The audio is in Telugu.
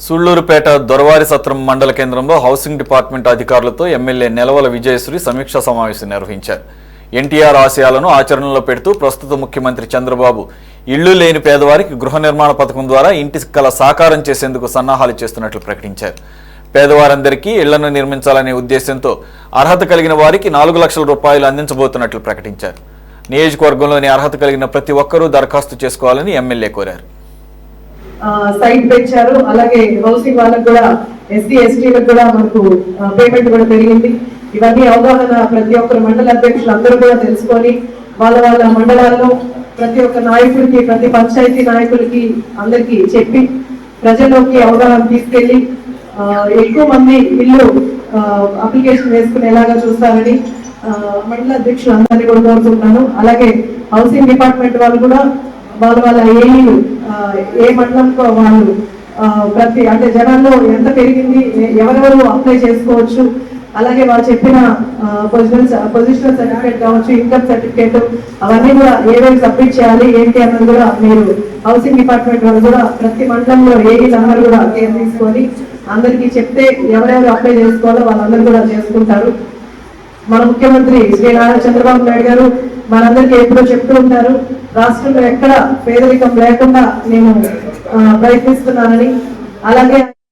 సుళ్ళూరుపేట దొరవారి సత్రం మండల కేంద్రంలో హౌసింగ్ డిపార్ట్మెంట్ అధికారులతో ఎమ్మెల్యే నెలవల విజయశ్రీ సమీక్షా సమావేశం నిర్వహించారు. ఎన్టీఆర్ ఆశయాలను ఆచరణలో పెడుతూ ప్రస్తుత ముఖ్యమంత్రి చంద్రబాబు ఇళ్ళు లేని పేదవారికి గృహ నిర్మాణ పథకం ద్వారా ఇంటి కల సాకారం చేసేందుకు సన్నాహాలు చేస్తున్నట్లు ప్రకటించారు. పేదవారందరికీ ఇళ్ళను నిర్మించాలనే ఉద్దేశంతో అర్హత కలిగిన వారికి నాలుగు లక్షల రూపాయలు అందించబోతున్నట్లు ప్రకటించారు. నియోజకవర్గంలోని అర్హత కలిగిన ప్రతి ఒక్కరూ దరఖాస్తు చేసుకోవాలని ఎమ్మెల్యే కోరారు. సైట్ పెంచారు అలాగే హౌసింగ్ వాళ్ళకు కూడా ఎస్సీ ఎస్టీలకు కూడా మనకు పేమెంట్ కూడా పెరిగింది. ఇవన్నీ అవగాహన ప్రతి ఒక్కరు మండల అధ్యక్షులు అందరూ కూడా తెలుసుకొని వాళ్ళ వాళ్ళ మండలాల్లో ప్రతి ఒక్క నాయకుడికి ప్రతి పంచాయతీ నాయకులకి అందరికీ చెప్పి ప్రజల్లోకి అవగాహన తీసుకెళ్ళి ఎక్కువ మంది ఇల్లు అప్లికేషన్ వేసుకునేలాగా చూస్తారని మండల అధ్యక్షులు అందరినీ కూడా కోరుతున్నాను అలాగే హౌసింగ్ డిపార్ట్మెంట్ వాళ్ళు కూడా వాళ్ళ వాళ్ళ ఏఈలు ఏ మండలంలో వాళ్ళు ప్రతి అంటే జనాల్లో ఎంత పెరిగింది ఎవరెవరు అప్లై చేసుకోవచ్చు అలాగే వాళ్ళు చెప్పిన పొజిషనల్ పొజిషనల్ సర్టిఫికేట్ కావచ్చు ఇన్కమ్ సర్టిఫికేట్ అవన్నీ కూడా ఏవేవి సబ్మిట్ చేయాలి ఏంటి అన్నది కూడా మీరు హౌసింగ్ డిపార్ట్మెంట్ వాళ్ళు కూడా ప్రతి మండలంలో ఏఈలు నెంబర్ కూడా కేర్ తీసుకొని అందరికీ చెప్తే ఎవరెవరు అప్లై చేసుకోవాలో వాళ్ళందరూ కూడా చేసుకుంటారు. మన ముఖ్యమంత్రి శ్రీ నారా చంద్రబాబు నాయుడు గారు మనందరికీ ఎప్పుడో చెప్తూ ఉంటారు రాష్ట్రంలో ఎక్కడ పేదరికం లేకుండా నేను ఆ, ప్రయత్నిస్తున్నానని అలాగే